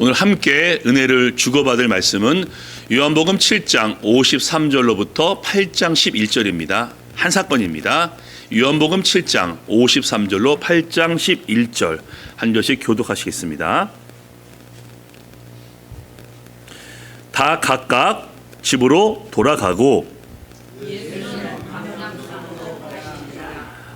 오늘 함께 은혜를 주고받을 말씀은 요한복음 7장 53절로부터 8장 11절입니다. 한 사건입니다. 요한복음 7장 53절로 8장 11절 한 절씩 교독하시겠습니다. 다 각각 집으로 돌아가고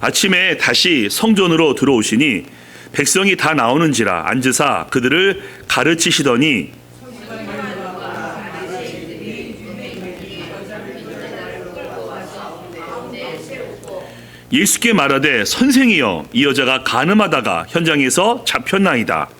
아침에 다시 성전으로 들어오시니 백성이 다 나오는지라 앉으사 그들을 가르치시더니 예수께 말하되 선생이여 이 여자가 가늠하다가 현장에서 잡혔나이다.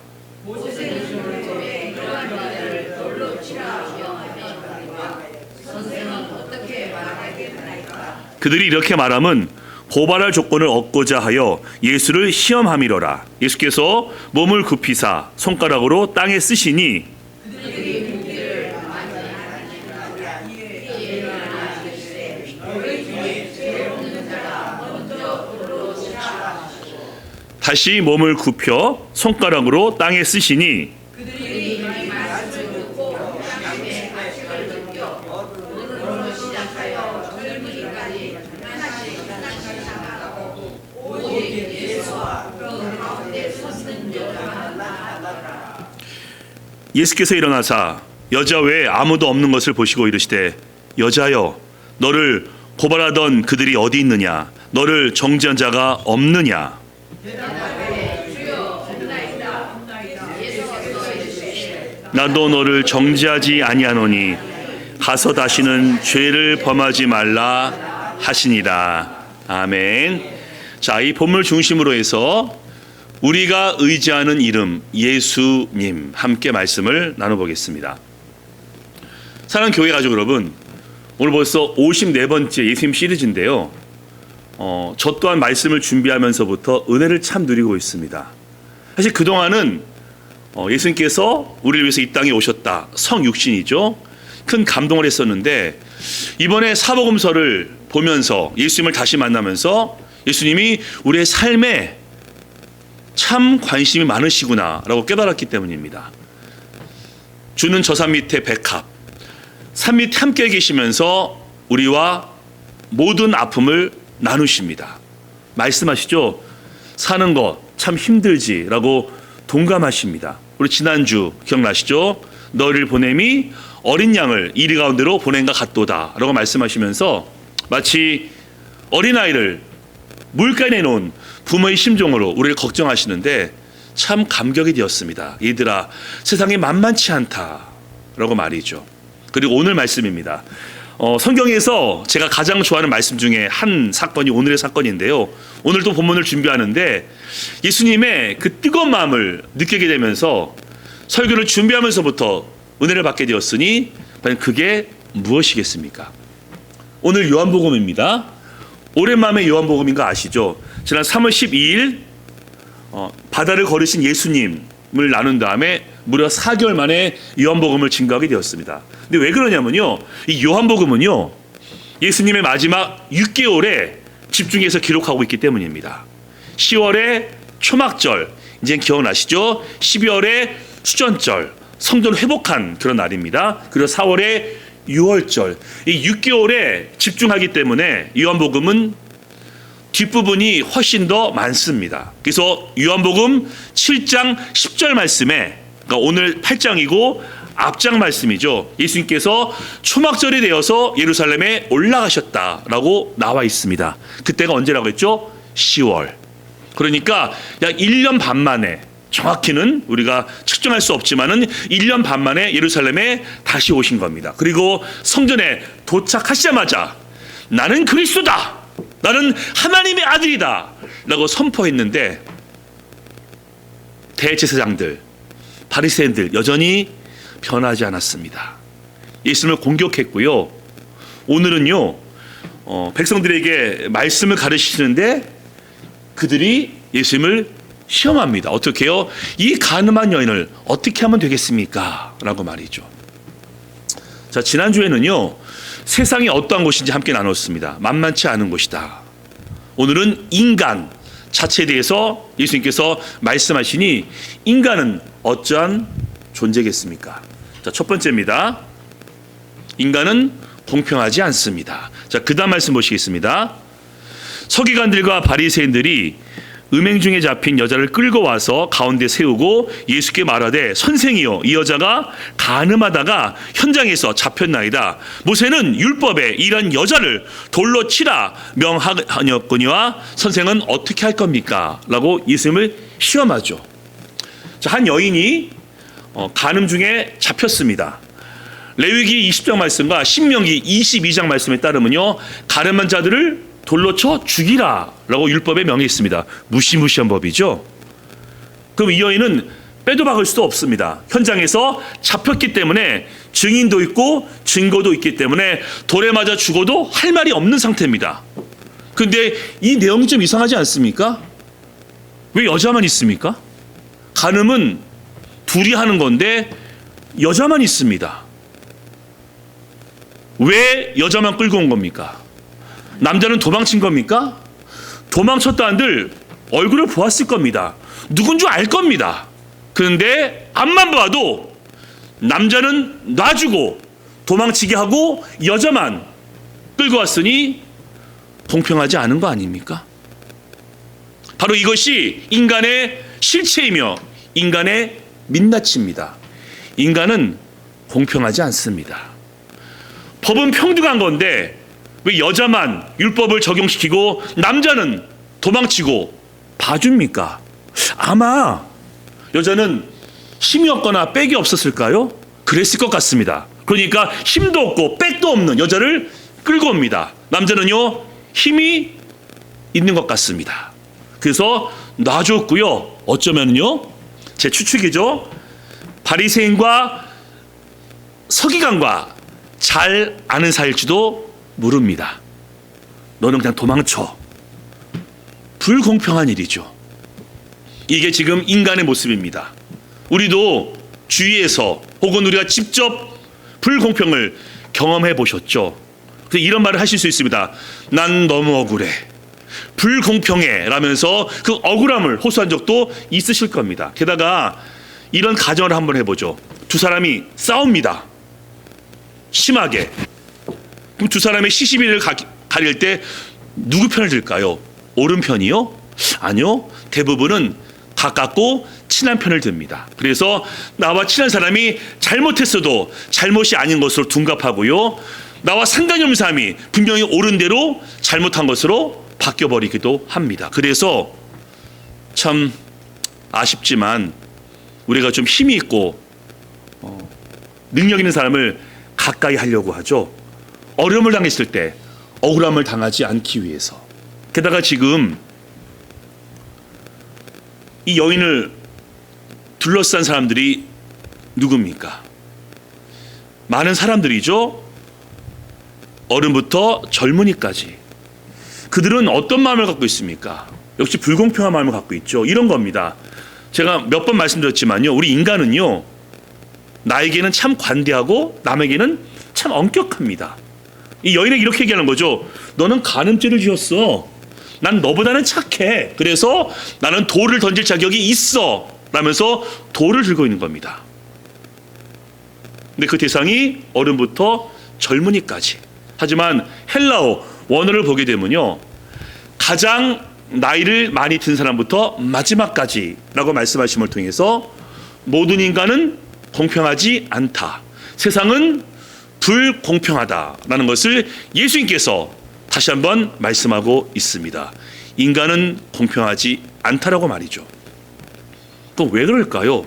그들이 이렇게 말함은 고발할 조건을 얻고자 하여 예수를 시험함이로라. 예수께서 몸을 굽히사 손가락으로 땅에 쓰시니 다시 몸을 굽혀 손가락으로 땅에 쓰시니 예수께서 일어나사 여자 외에 아무도 없는 것을 보시고 이르시되 여자여 너를 고발하던 그들이 어디 있느냐? 너를 정죄한 자가 없느냐? 나도 너를 정죄하지 아니하노니 가서 다시는 죄를 범하지 말라 하시니라. 아멘. 자 이 본물 중심으로 해서 우리가 의지하는 이름 예수님 함께 말씀을 나눠보겠습니다. 사랑하는 교회 가족 여러분, 오늘 벌써 54번째 예수님 시리즈인데요. 어, 저 또한 말씀을 준비하면서부터 은혜를 참 누리고 있습니다. 사실 그동안은 어, 예수님께서 우리를 위해서 이 땅에 오셨다. 성육신이죠. 큰 감동을 했었는데 이번에 사복음서를 보면서 예수님을 다시 만나면서 예수님이 우리의 삶에 참 관심이 많으시구나라고 깨달았기 때문입니다. 주는 저 산 밑에 백합, 산 밑에 함께 계시면서 우리와 모든 아픔을 나누십니다. 말씀하시죠. 사는 것 참 힘들지라고 동감하십니다. 우리 지난주 기억나시죠? 너를 보냄이 어린 양을 이리 가운데로 보낸가 같도다라고 말씀하시면서 마치 어린아이를 물가에 내놓은 부모의 심정으로 우리를 걱정하시는데 참 감격이 되었습니다. 얘들아, 세상이 만만치 않다라고 말이죠. 그리고 오늘 말씀입니다. 어, 성경에서 제가 가장 좋아하는 말씀 중에 한 사건이 오늘의 사건인데요. 오늘도 본문을 준비하는데 예수님의 그 뜨거운 마음을 느끼게 되면서 설교를 준비하면서부터 은혜를 받게 되었으니 그게 무엇이겠습니까? 오늘 요한복음입니다. 오랜만에 요한복음인 거 아시죠? 지난 3월 12일 어, 바다를 걸으신 예수님을 나눈 다음에 무려 4개월 만에 요한복음을 증거하게 되었습니다. 근데 왜 그러냐면요. 이 요한복음은요. 예수님의 마지막 6개월에 집중해서 기록하고 있기 때문입니다. 10월에 초막절, 이제 기억나시죠? 12월에 수전절, 성전 회복한 그런 날입니다. 그리고 4월에 6월절, 이 6개월에 집중하기 때문에 요한복음은 뒷부분이 훨씬 더 많습니다. 그래서 요한복음 7장 10절 말씀에 그러니까 오늘 8장이고 앞장 말씀이죠. 예수님께서 초막절이 되어서 예루살렘에 올라가셨다라고 나와 있습니다. 그때가 언제라고 했죠? 10월. 그러니까 약 1년 반 만에 정확히는 우리가 측정할 수 없지만은 1년 반 만에 예루살렘에 다시 오신 겁니다. 그리고 성전에 도착하시자마자 나는 그리스도다. 나는 하나님의 아들이다. 라고 선포했는데 대제사장들, 바리새인들 여전히 변하지 않았습니다. 예수님을 공격했고요. 오늘은요. 어, 백성들에게 말씀을 가르치시는데 그들이 예수님을 시험합니다. 어떻게요? 이 가늠한 여인을 어떻게 하면 되겠습니까? 라고 말이죠. 자, 지난주에는요. 세상이 어떠한 곳인지 함께 나눴습니다. 만만치 않은 곳이다. 오늘은 인간 자체에 대해서 예수님께서 말씀하시니 인간은 어떠한 존재겠습니까? 자, 첫 번째입니다. 인간은 공평하지 않습니다. 자, 그다음 말씀 보시겠습니다. 서기관들과 바리새인들이 음행 중에 잡힌 여자를 끌고 와서 가운데 세우고 예수께 말하되 선생이여 이 여자가 가늠하다가 현장에서 잡혔나이다. 모세는 율법에 이런 여자를 돌로 치라 명하였거니와 선생은 어떻게 할 겁니까? 라고 예수님을 시험하죠. 자, 한 여인이 어, 간음 중에 잡혔습니다. 레위기 20장 말씀과 신명기 22장 말씀에 따르면요 가늠한 자들을 돌로 쳐 죽이라라고 율법에 명했습니다. 무시무시한 법이죠. 그럼 이 여인은 빼도 박을 수도 없습니다. 현장에서 잡혔기 때문에 증인도 있고 증거도 있기 때문에 돌에 맞아 죽어도 할 말이 없는 상태입니다. 근데 이 내용이 좀 이상하지 않습니까? 왜 여자만 있습니까? 간음은 둘이 하는 건데 여자만 있습니다. 왜 여자만 끌고 온 겁니까? 남자는 도망친 겁니까? 도망쳤다 한들 얼굴을 보았을 겁니다. 누군 줄 알 겁니다. 그런데 앞만 봐도 남자는 놔주고 도망치게 하고 여자만 끌고 왔으니 공평하지 않은 거 아닙니까? 바로 이것이 인간의 실체이며 인간의 민낯입니다. 인간은 공평하지 않습니다. 법은 평등한 건데 왜 여자만 율법을 적용시키고 남자는 도망치고 봐줍니까? 아마 여자는 힘이 없거나 빽이 없었을까요? 그랬을 것 같습니다. 그러니까 힘도 없고 빽도 없는 여자를 끌고 옵니다. 남자는요 힘이 있는 것 같습니다. 그래서 놔줬고요. 어쩌면요 제 추측이죠. 바리새인과 서기관과 잘 아는 사이일지도 모릅니다. 너는 그냥 도망쳐. 불공평한 일이죠. 이게 지금 인간의 모습입니다. 우리도 주위에서 혹은 우리가 직접 불공평을 경험해 보셨죠. 이런 말을 하실 수 있습니다. 난 너무 억울해. 불공평해. 라면서 그 억울함을 호소한 적도 있으실 겁니다. 게다가 이런 가정을 한번 해보죠. 두 사람이 싸웁니다. 심하게. 그럼 두 사람의 시시비를 가, 가릴 때 누구 편을 들까요? 옳은 편이요? 아니요. 대부분은 가깝고 친한 편을 듭니다. 그래서 나와 친한 사람이 잘못했어도 잘못이 아닌 것으로 둔갑하고요. 나와 상관이 없는 사람이 분명히 옳은 대로 잘못한 것으로 바뀌어버리기도 합니다. 그래서 참 아쉽지만 우리가 좀 힘이 있고 어, 능력 있는 사람을 가까이 하려고 하죠. 어려움을 당했을 때 억울함을 당하지 않기 위해서. 게다가 지금 이 여인을 둘러싼 사람들이 누굽니까? 많은 사람들이죠. 어른부터 젊은이까지. 그들은 어떤 마음을 갖고 있습니까? 역시 불공평한 마음을 갖고 있죠. 이런 겁니다. 제가 몇 번 말씀드렸지만요. 우리 인간은요. 나에게는 참 관대하고 남에게는 참 엄격합니다. 이 여인에게 이렇게 얘기하는 거죠. 너는 간음죄를 지었어. 난 너보다는 착해. 그래서 나는 돌을 던질 자격이 있어. 라면서 돌을 들고 있는 겁니다. 근데 그 대상이 어른부터 젊은이까지. 하지만 헬라어 원어를 보게 되면요. 가장 나이를 많이 든 사람부터 마지막까지라고 말씀하심을 통해서 모든 인간은 공평하지 않다. 세상은 불공평하다라는 것을 예수님께서 다시 한번 말씀하고 있습니다. 인간은 공평하지 않다라고 말이죠. 또 왜 그럴까요?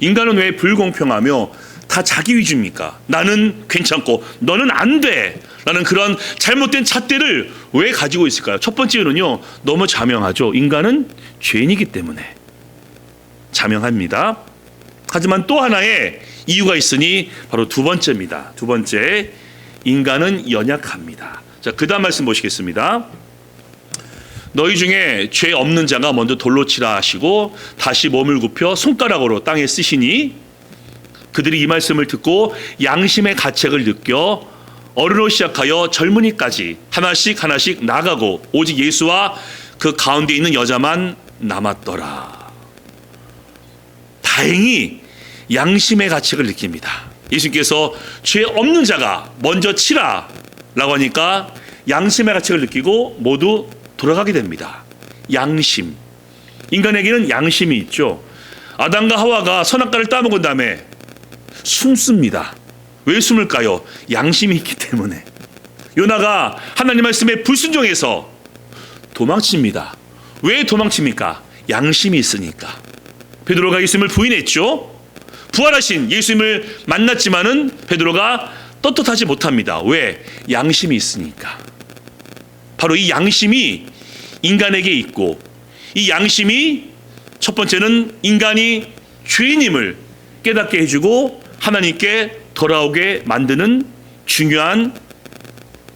인간은 왜 불공평하며 다 자기 위주입니까? 나는 괜찮고 너는 안 돼. 라는 그런 잘못된 잣대를 왜 가지고 있을까요? 첫 번째는요, 너무 자명하죠. 인간은 죄인이기 때문에. 자명합니다. 하지만 또 하나의 이유가 있으니 바로 두 번째입니다. 두 번째, 인간은 연약합니다. 자, 그 다음 말씀 보시겠습니다. 너희 중에 죄 없는 자가 먼저 돌로 치라 하시고 다시 몸을 굽혀 손가락으로 땅에 쓰시니 그들이 이 말씀을 듣고 양심의 가책을 느껴 어른으로 시작하여 젊은이까지 하나씩 하나씩 나가고 오직 예수와 그 가운데 있는 여자만 남았더라. 다행히 양심의 가책을 느낍니다. 예수님께서 죄 없는 자가 먼저 치라 라고 하니까 양심의 가책을 느끼고 모두 돌아가게 됩니다. 양심. 인간에게는 양심이 있죠. 아담과 하와가 선악과를 따먹은 다음에 숨습니다. 왜 숨을까요? 양심이 있기 때문에. 요나가 하나님 말씀에 불순종해서 도망칩니다. 왜 도망칩니까? 양심이 있으니까. 베드로가 예수님을 부인했죠. 부활하신 예수님을 만났지만은 베드로가 떳떳하지 못합니다. 왜? 양심이 있으니까. 바로 이 양심이 인간에게 있고 이 양심이 첫 번째는 인간이 죄인임을 깨닫게 해주고 하나님께 돌아오게 만드는 중요한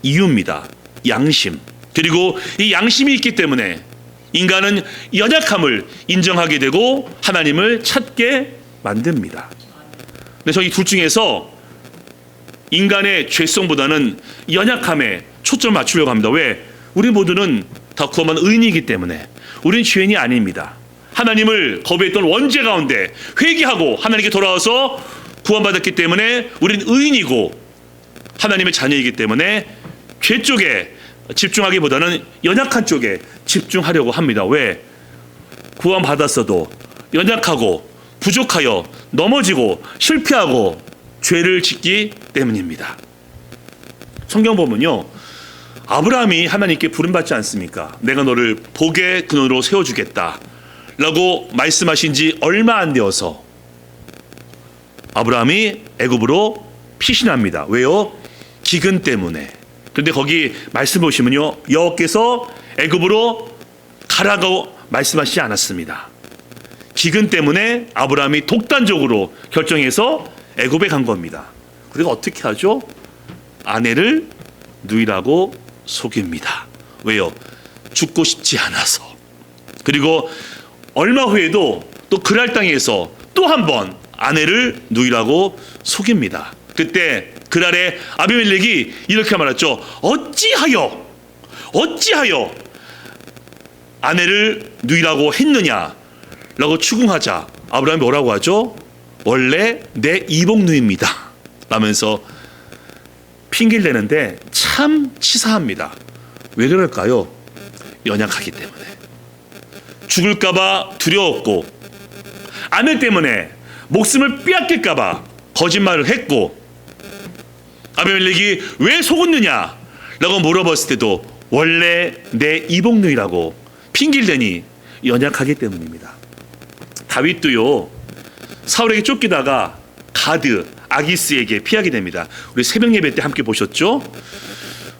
이유입니다. 양심. 그리고 이 양심이 있기 때문에 인간은 연약함을 인정하게 되고 하나님을 찾게 만듭니다. 근데 저희 둘 중에서 인간의 죄성보다는 연약함에 초점을 맞추려고 합니다. 왜? 우리 모두는 다 구원한 의인이기 때문에 우리는 죄인이 아닙니다. 하나님을 거부했던 원죄 가운데 회개하고 하나님께 돌아와서 구원받았기 때문에 우리는 의인이고 하나님의 자녀이기 때문에 죄 쪽에 집중하기보다는 연약한 쪽에 집중하려고 합니다. 왜? 구원받았어도 연약하고 부족하여 넘어지고 실패하고 죄를 짓기 때문입니다. 성경 보면요. 아브라함이 하나님께 부름받지 않습니까? 내가 너를 복의 근원으로 세워주겠다. 라고 말씀하신 지 얼마 안 되어서 아브라함이 애굽으로 피신합니다. 왜요? 기근 때문에. 그런데 거기 말씀 보시면요. 여호께서 애굽으로 가라고 말씀하시지 않았습니다. 기근 때문에 아브라함이 독단적으로 결정해서 애굽에 간 겁니다. 그리고 어떻게 하죠? 아내를 누이라고 속입니다. 왜요? 죽고 싶지 않아서. 그리고 얼마 후에도 또 그랄 땅에서 또 한 번 아내를 누이라고 속입니다. 그때 그날에 아비멜렉이 이렇게 말했죠. 어찌하여 어찌하여 아내를 누이라고 했느냐? 라고 추궁하자 아브라함이 뭐라고 하죠? 원래 내 이복누입니다. 라면서 핑계를 내는데 참 치사합니다. 왜 그럴까요? 연약하기 때문에. 죽을까봐 두려웠고, 아내 때문에 목숨을 빼앗길까봐 거짓말을 했고, 아비멜렉이 왜 속았느냐? 라고 물어봤을 때도 원래 내 이복누이라고 핑계를 대니 연약하기 때문입니다. 다윗도요, 사울에게 쫓기다가 가드, 아기스에게 피하게 됩니다. 우리 새벽 예배 때 함께 보셨죠?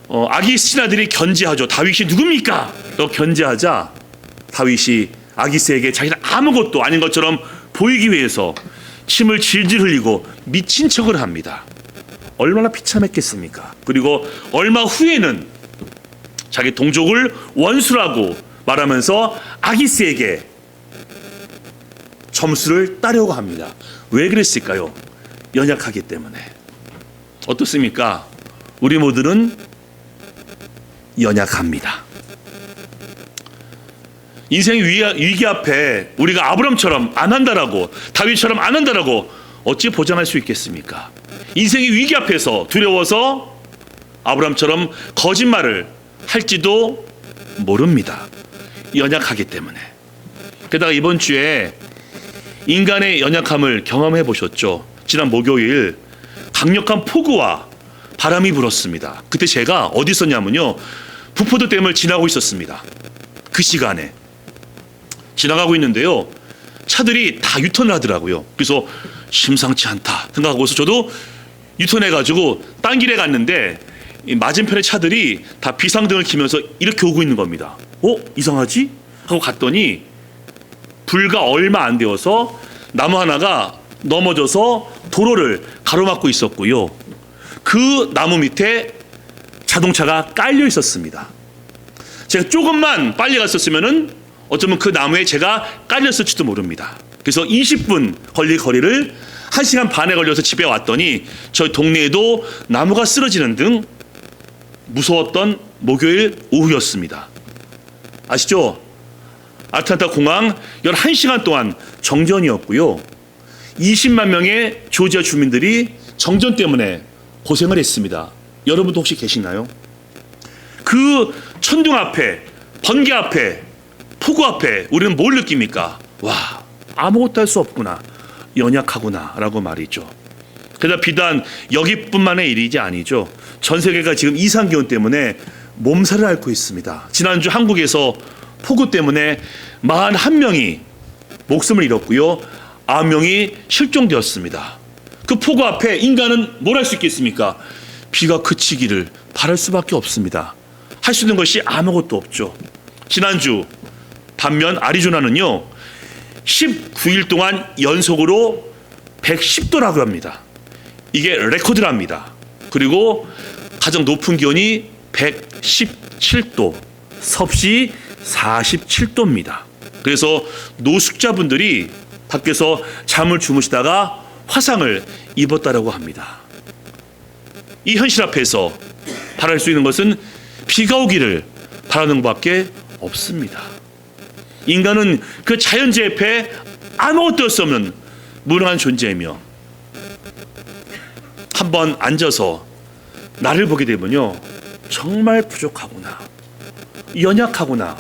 어, 아기스 신하들이 견제하죠. 다윗이 누굽니까? 또 견제하자 다윗이 아기스에게 자기는 아무것도 아닌 것처럼 보이기 위해서 침을 질질 흘리고 미친 척을 합니다. 얼마나 비참했겠습니까? 그리고 얼마 후에는 자기 동족을 원수라고 말하면서 아기스에게 점수를 따려고 합니다. 왜 그랬을까요? 연약하기 때문에. 어떻습니까? 우리 모두는 연약합니다. 인생 위기 앞에 우리가 아브람처럼 안 한다라고 다윗처럼 안 한다라고 어찌 보장할 수 있겠습니까? 인생의 위기 앞에서 두려워서 아브람처럼 거짓말을 할지도 모릅니다. 연약하기 때문에. 게다가 이번 주에 인간의 연약함을 경험해 보셨죠. 지난 목요일 강력한 폭우와 바람이 불었습니다. 그때 제가 어디 있었냐면요. 부포도 댐을 지나고 있었습니다. 그 시간에 지나가고 있는데요. 차들이 다 유턴을 하더라고요. 그래서 심상치 않다 생각하고서 저도 유턴해 가지고 딴 길에 갔는데 맞은편의 차들이 다 비상등을 키면서 이렇게 오고 있는 겁니다. 어? 이상하지? 하고 갔더니 불과 얼마 안 되어서 나무 하나가 넘어져서 도로를 가로막고 있었고요. 그 나무 밑에 자동차가 깔려 있었습니다. 제가 조금만 빨리 갔었으면은 어쩌면 그 나무에 제가 깔렸을지도 모릅니다. 그래서 20분 걸릴 거리를 1시간 반에 걸려서 집에 왔더니 저희 동네에도 나무가 쓰러지는 등 무서웠던 목요일 오후였습니다. 아시죠? 아틀란타 공항 11시간 동안 정전이었고요. 20만 명의 조지아 주민들이 정전 때문에 고생을 했습니다. 여러분도 혹시 계시나요? 그 천둥 앞에, 번개 앞에, 폭우 앞에 우리는 뭘 느낍니까? 와, 아무것도 할 수 없구나. 연약하구나 라고 말이죠. 그러나 비단 여기뿐만의 일이지 아니죠. 전 세계가 지금 이상 기온 때문에 몸살을 앓고 있습니다. 지난주 한국에서 폭우 때문에 41명이 목숨을 잃었고요. 9명이 실종되었습니다. 그 폭우 앞에 인간은 뭘 할 수 있겠습니까? 비가 그치기를 바랄 수밖에 없습니다. 할 수 있는 것이 아무것도 없죠. 지난주 반면 아리조나는요. 19일 동안 연속으로 110도라고 합니다. 이게 레코드랍니다. 그리고 가장 높은 기온이 117도, 섭씨 47도입니다. 그래서 노숙자분들이 밖에서 잠을 주무시다가 화상을 입었다라고 합니다. 이 현실 앞에서 바랄 수 있는 것은 비가 오기를 바라는 것밖에 없습니다. 인간은 그 자연재해 앞에 아무것도 할수 없는 무능한 존재이며 한번 앉아서 나를 보게 되면요 정말 부족하구나 연약하구나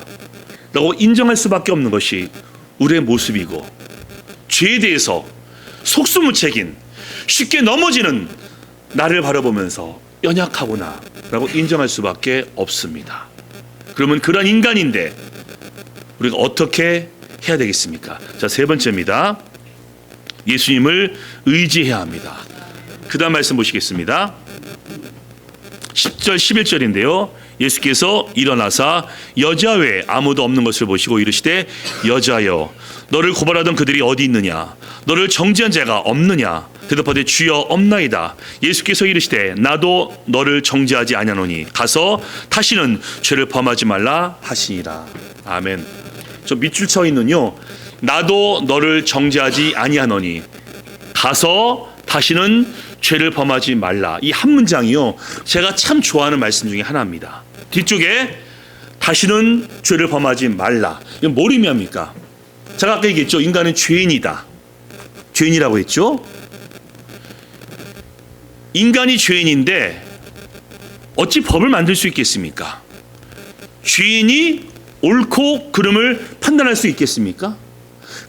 라고 인정할 수밖에 없는 것이 우리의 모습이고 죄에 대해서 속수무책인 쉽게 넘어지는 나를 바라보면서 연약하구나 라고 인정할 수밖에 없습니다 그러면 그런 인간인데 우리가 어떻게 해야 되겠습니까? 자, 세 번째입니다. 예수님을 의지해야 합니다. 그 다음 말씀 보시겠습니다. 10절, 11절인데요. 예수께서 일어나사 여자 외에 아무도 없는 것을 보시고 이르시되 여자여 너를 고발하던 그들이 어디 있느냐? 너를 정죄한 자가 없느냐? 대답하되 주여 없나이다. 예수께서 이르시되 나도 너를 정죄하지 아니하노니 가서 다시는 죄를 범하지 말라 하시니라. 아멘. 저 밑줄 쳐 있는요. 나도 너를 정죄하지 아니하노니 가서 다시는 죄를 범하지 말라. 이 한 문장이요. 제가 참 좋아하는 말씀 중에 하나입니다. 뒤쪽에 다시는 죄를 범하지 말라. 이건 뭘 의미합니까? 제가 아까 얘기했죠. 인간은 죄인이다. 죄인이라고 했죠. 인간이 죄인인데 어찌 법을 만들 수 있겠습니까? 죄인이 옳고 그름을 판단할 수 있겠습니까?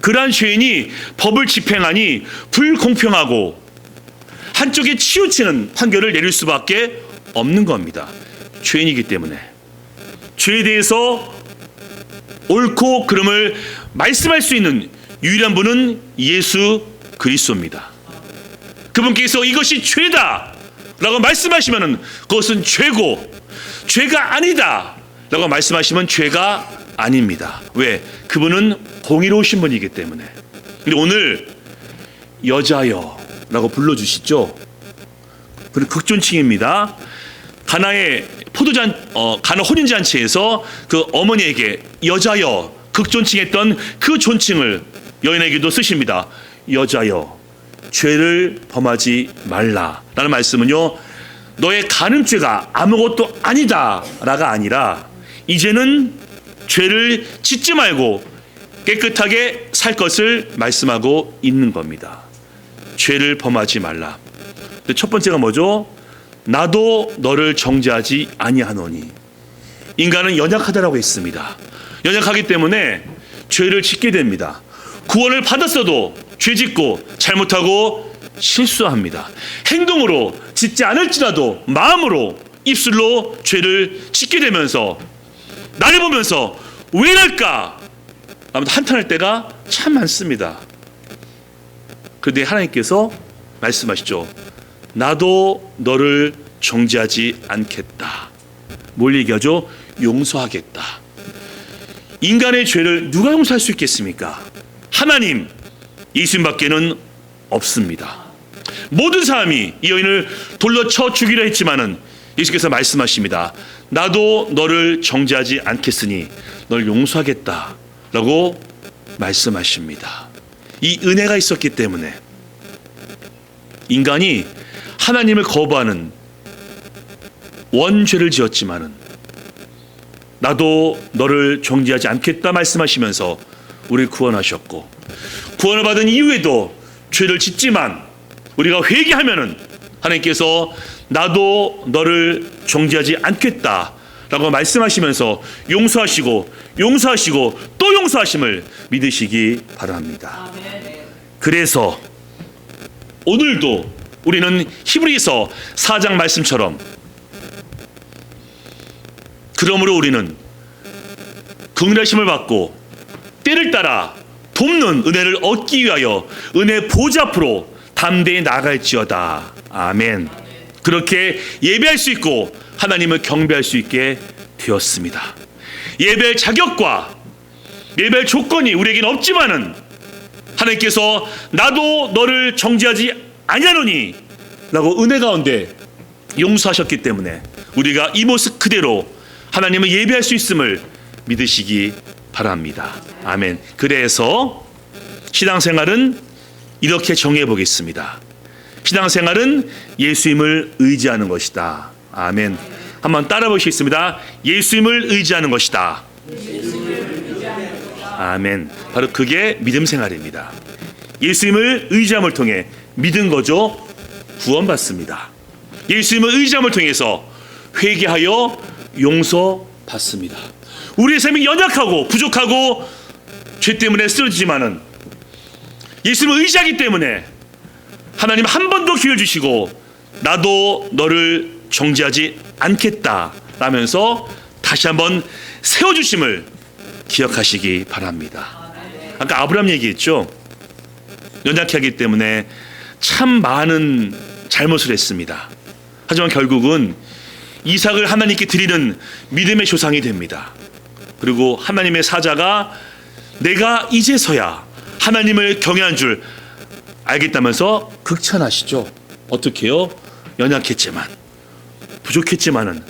그러한 죄인이 법을 집행하니 불공평하고 한쪽에 치우치는 판결을 내릴 수밖에 없는 겁니다. 죄인이기 때문에 죄에 대해서 옳고 그름을 말씀할 수 있는 유일한 분은 예수 그리스도입니다. 그분께서 이것이 죄다 라고 말씀하시면은 그것은 죄고 죄가 아니다 라고 말씀하시면 죄가 아닙니다. 왜? 그분은 공의로우신 분이기 때문에. 근데 오늘 여자여 라고 불러주시죠. 그리고 극존칭입니다. 가나의 포도잔 어, 가나 혼인잔치에서 그 어머니에게 여자여 극존칭했던 그 존칭을 여인에게도 쓰십니다. 여자여 죄를 범하지 말라라는 말씀은요. 너의 간음죄가 아무것도 아니다라가 아니라 이제는 죄를 짓지 말고 깨끗하게 살 것을 말씀하고 있는 겁니다. 죄를 범하지 말라. 첫 번째가 뭐죠? 나도 너를 정죄하지 아니하노니. 인간은 연약하다라고 했습니다. 연약하기 때문에 죄를 짓게 됩니다. 구원을 받았어도 죄 짓고 잘못하고 실수합니다. 행동으로 짓지 않을지라도 마음으로 입술로 죄를 짓게 되면서 나를 보면서 왜 이럴까? 아무튼 한탄할 때가 참 많습니다. 그런데 하나님께서 말씀하시죠. 나도 너를 정죄하지 않겠다. 뭘 얘기하죠? 용서하겠다. 인간의 죄를 누가 용서할 수 있겠습니까? 하나님, 예수님밖에는 없습니다. 모든 사람이 이 여인을 돌려 쳐 죽이려 했지만은 예수께서 말씀하십니다. 나도 너를 정죄하지 않겠으니 널 용서하겠다라고 말씀하십니다. 이 은혜가 있었기 때문에. 인간이 하나님을 거부하는 원죄를 지었지만은 나도 너를 정죄하지 않겠다 말씀하시면서 우리를 구원하셨고 구원을 받은 이후에도 죄를 짓지만 우리가 회개하면은 하나님께서 나도 너를 정죄하지 않겠다 라고 말씀하시면서 용서하시고 용서하시고 또 용서하심을 믿으시기 바랍니다. 그래서 오늘도 우리는 히브리서 4장 말씀처럼 그러므로 우리는 긍휼하심을 받고 때를 따라 돕는 은혜를 얻기 위하여 은혜 보좌 앞으로 담대히 나갈지어다. 아멘. 그렇게 예배할 수 있고 하나님을 경배할 수 있게 되었습니다. 예배할 자격과 예배할 조건이 우리에게는 없지만은 하나님께서 나도 너를 정죄하지 아니하노니 라고 은혜 가운데 용서하셨기 때문에 우리가 이 모습 그대로 하나님을 예배할 수 있음을 믿으시기 바랍니다. 아멘. 그래서 신앙생활은 이렇게 정해 보겠습니다. 신앙생활은 예수님을 의지하는 것이다. 아멘. 한번 따라 보시겠습니다. 예수님을 의지하는 것이다. 아멘. 바로 그게 믿음 생활입니다. 예수님을 의지함을 통해 믿은 거죠. 구원받습니다. 예수님을 의지함을 통해서 회개하여 용서받습니다. 우리의 삶이 연약하고 부족하고 죄 때문에 쓰러지지만은 예수님을 의지하기 때문에 하나님 한 번 더 기회를 주시고 나도 너를 정죄하지 않겠다 라면서 다시 한번 세워주심을 기억하시기 바랍니다. 아까 아브라함 얘기했죠. 연약하기 때문에 참 많은 잘못을 했습니다. 하지만 결국은 이삭을 하나님께 드리는 믿음의 조상이 됩니다. 그리고 하나님의 사자가 내가 이제서야 하나님을 경외한 줄 알겠다면서 극찬하시죠. 어떻게요? 연약했지만 부족했지만은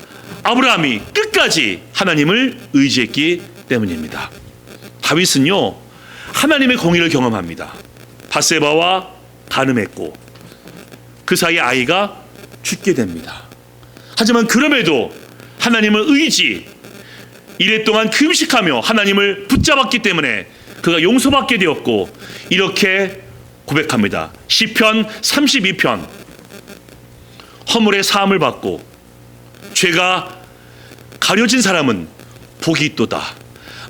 아브라함이 끝까지 하나님을 의지했기 때문입니다. 다윗은요 하나님의 공의를 경험합니다. 바세바와 간음했고 그 사이 아이가 죽게 됩니다. 하지만 그럼에도 하나님을 의지 이래 동안 금식하며 하나님을 붙잡았기 때문에 그가 용서받게 되었고 이렇게 고백합니다. 시편 32편 허물의 사함을 받고 죄가 가려진 사람은 복이 있도다.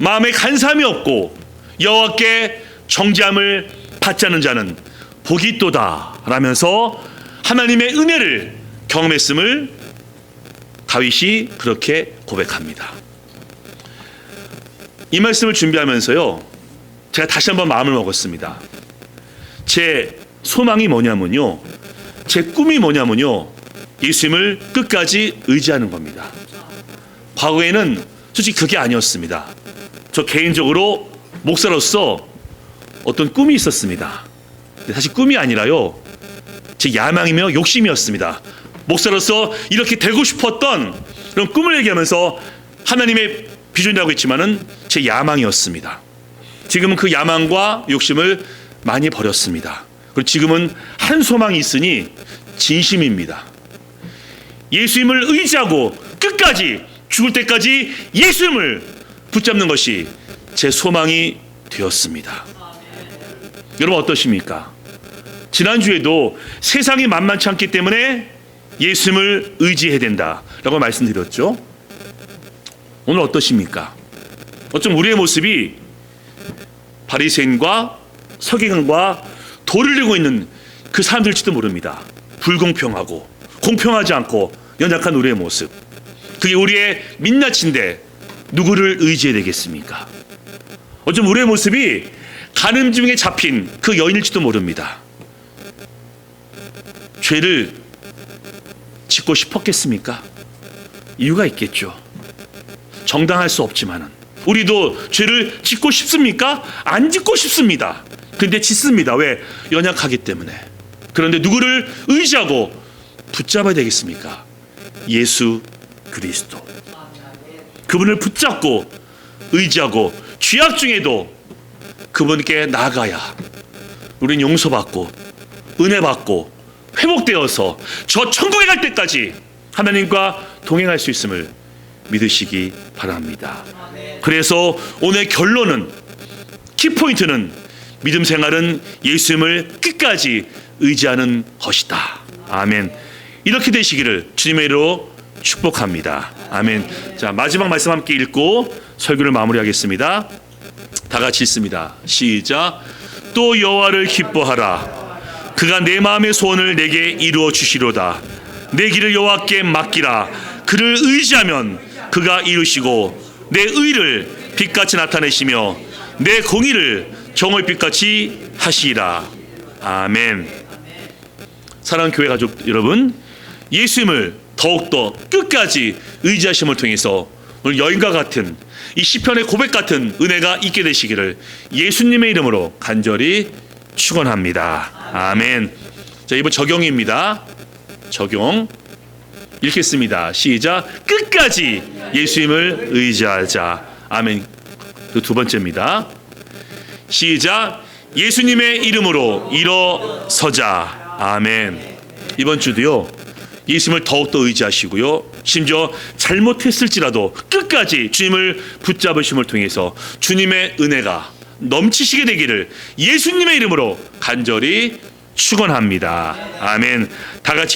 마음에 간사함이 없고 여호와께 정죄함을 받지 않은 자는 복이 있도다. 라면서 하나님의 은혜를 경험했음을 다윗이 그렇게 고백합니다. 이 말씀을 준비하면서요. 제가 다시 한번 마음을 먹었습니다. 제 소망이 뭐냐면요. 제 꿈이 뭐냐면요. 예수님을 끝까지 의지하는 겁니다. 과거에는 솔직히 그게 아니었습니다. 저 개인적으로 목사로서 어떤 꿈이 있었습니다. 사실 꿈이 아니라요. 제 야망이며 욕심이었습니다. 목사로서 이렇게 되고 싶었던 그런 꿈을 얘기하면서 하나님의 비전이라고 했지만은 제 야망이었습니다. 지금은 그 야망과 욕심을 많이 버렸습니다. 그리고 지금은 한 소망이 있으니 진심입니다. 예수님을 의지하고 끝까지 죽을 때까지 예수님을 붙잡는 것이 제 소망이 되었습니다. 여러분 어떠십니까? 지난주에도 세상이 만만치 않기 때문에 예수님을 의지해야 된다라고 말씀드렸죠. 오늘 어떠십니까? 어쩜 우리의 모습이 바리새인과 서기관과 돌을 들고 있는 그 사람들일지도 모릅니다. 불공평하고 공평하지 않고 연약한 우리의 모습. 그게 우리의 민낯인데 누구를 의지해야 되겠습니까? 어쩜 우리의 모습이 가늠 중에 잡힌 그 여인일지도 모릅니다. 죄를 짓고 싶었겠습니까? 이유가 있겠죠. 정당할 수 없지만은 우리도 죄를 짓고 싶습니까? 안 짓고 싶습니다. 근데 짓습니다. 왜? 연약하기 때문에. 그런데 누구를 의지하고 붙잡아야 되겠습니까? 예수 그리스도. 그분을 붙잡고 의지하고 죄악 중에도 그분께 나가야 우린 용서받고 은혜 받고 회복되어서 저 천국에 갈 때까지 하나님과 동행할 수 있음을 믿으시기 바랍니다. 그래서 오늘 결론은 키포인트는 믿음 생활은 예수님을 끝까지 의지하는 것이다. 아멘. 이렇게 되시기를 주님의 이름으로 축복합니다. 아멘. 자, 마지막 말씀 함께 읽고 설교를 마무리하겠습니다. 다 같이 읽습니다. 시작. 또 여호와를 기뻐하라. 그가 내 마음의 소원을 내게 이루어 주시로다. 내 길을 여호와께 맡기라. 그를 의지하면 그가 이루시고 내 의를 빛같이 나타내시며 내 공의를 정월 빛같이 하시리라. 아멘. 사랑하는 교회 가족 여러분, 예수님을 더욱더 끝까지 의지하심을 통해서 오늘 여인과 같은 이 시편의 고백 같은 은혜가 있게 되시기를 예수님의 이름으로 간절히 축원합니다. 아멘. 자, 이번 적용입니다. 적용 읽겠습니다. 시작. 끝까지 예수님을 의지하자. 아멘. 그 두 번째입니다. 시작. 예수님의 이름으로 일어서자. 아멘. 이번 주도요. 예수님을 더욱더 의지하시고요. 심지어 잘못했을지라도 끝까지 주님을 붙잡으심을 통해서 주님의 은혜가 넘치시게 되기를 예수님의 이름으로 간절히 축원합니다. 아멘. 다 같이